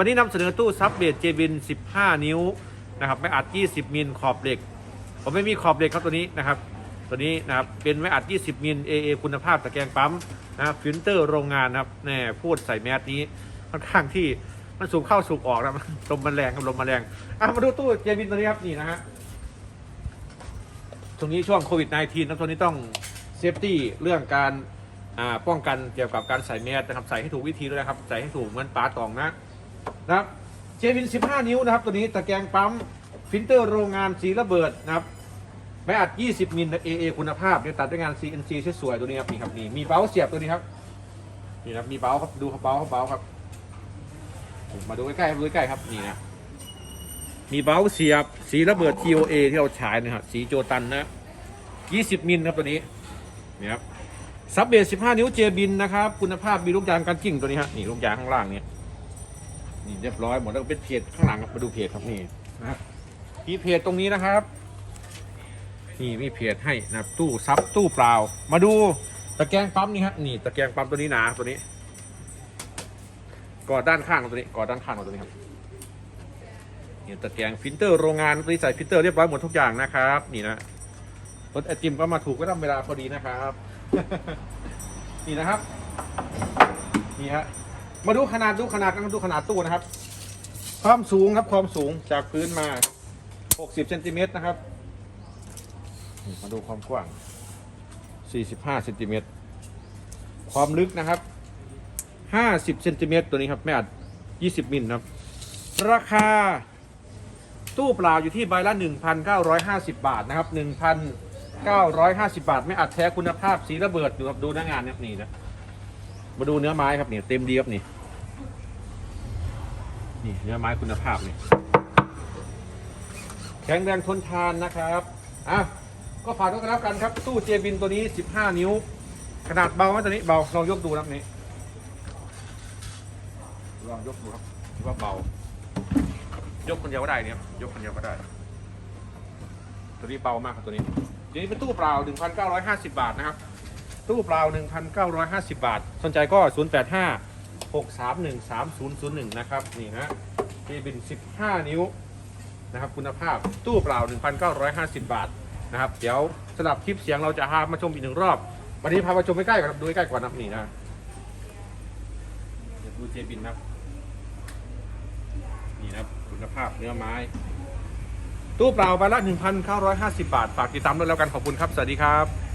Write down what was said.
วันนี้นำเสนอตู้ซับเบดเจบิน 15 นิ้วนะครับไม่อัด 20 มิลขอบเหล็ก ผมไม่มีขอบเหล็กครับตัวนี้นะครับ ตัวนี้นะครับเป็นไม่อัด 20 มิล AA คุณภาพตะแกรงปั๊มนะฟิลเตอร์โรงงานนะครับแน่พูดใส่แมสนี้ค่อนข้างที่มันสูบเข้าสูบออกนะลมมันแรงครับลมมันแรงอะมาดูตู้เจบินตัวนี้ครับนี่นะฮะตรงนี้ช่วงโควิด -19 นะตัวนี้ต้องเซฟตี้เรื่องการป้องกันเกี่ยวกับการใส่แมสนะครับใส่ให้ถูกวิธีด้วยนะครับ ใส่ให้ถูกเหมือนปลาตองนะ นะครับเจวิน 15 นิ้วนะครับ ตัวนี้ตะแกรงปั๊มฟิลเตอร์โรงงานสีระเบิดนะครับไม่อัด 20 มิล AA คุณภาพเนี่ยตัดด้วยงาน CNC สวยๆตัวนี้ครับนี่ครับนี่มีเบ้าเสียบตัวนี้ครับนี่ครับมีเบ้าครับดูครับเบ้าครับเบ้าครับมาดูใกล้ๆดูใกล้ๆครับนี่นะมีเบ้าเสียบสีระเบิด TOA ที่เราฉายนะครับสีโจตันนะ 20 มิลครับตัวนี้นี่ครับซับเบส15 นิ้วเจบินนะครับคุณภาพมีลูกยางกันกิ่งตัวนี้ฮะนี่ลูกยางข้างล่างเนี่ย นี่เรียบร้อยหมดแล้วเป็นเพจข้างหลังครับมาดูเพจครับนี่นะครับมีเพจตรงนี้นะครับ นี่มีเพจให้นะครับตู้ซับตู้เปล่า มาดูตะแกรงปั๊มนี่ฮะนี่ตะแกรงปั๊มตัวนี้หนาตัวนี้กอดด้านข้างตัวนี้กอดด้านข้างตัวนี้ครับนี่ตะแกรงฟิลเตอร์โรงงานตัวนี้ใส่ฟิลเตอร์เรียบร้อยหมดทุกอย่างนะครับ นี่นะรถไอติมก็มาถูกก็ทำเวลาพอดีนะครับ นี่นะครับ นี่ฮะ มาดูขนาดดูขนาดกันดูขนาดตู้นะครับ ความสูงครับความสูงจากพื้นมา 60เซนติเมตรนะครับ มาดูความกว้าง 45เซนติเมตร ความลึกนะครับ 50เซนติเมตรตัวนี้ครับ ไม่อัด 20 มิลนะครับ ราคาตู้เปล่าอยู่ที่ใบละ 1,950 บาทนะครับ 1,950 บาท ไม่อัดแท้คุณภาพสีระเบิดดูครับดูหน้างานนะครับนี่นะ มาดูเนื้อไม้ครับนี่เต็มดีครับนี่นี่เนื้อไม้คุณภาพนี่แข็งแรงทนทานนะครับอะก็ฝากด้วยกันแล้วกันครับ ตู้เจบินตัวนี้ 15 นิ้ว ขนาดเบาไหมตัวนี้เบาลองยกดูนะครับนี่ลองยกดูครับว่าเบา ยกคนเดียวก็ได้เนี่ยยกคนเดียวก็ได้ ตัวนี้เบามากครับตัวนี้ตัวนี้เป็นตู้เปล่า 1,950 บาทนะครับ ตู้เปล่า 1,950 บาท สนใจก็ 085 631 3001 นะครับ นี่นะนี่เป็น 15 นิ้วนะครับคุณภาพตู้เปล่า 1,950 บาทนะครับ เดี๋ยวสำหรับคลิปเสียงเราจะพามาชมอีกหนึ่งรอบ วันนี้พามาชมใกล้ๆก่อนครับดูใกล้ๆก่อนนะนี่นะเดี๋ยวดูเจบินนะนี่นะคุณภาพเนื้อไม้ ตู้เปล่าใบละ 1,950 บาท ฝากติดตามด้วยแล้วกันขอบคุณครับ สวัสดีครับ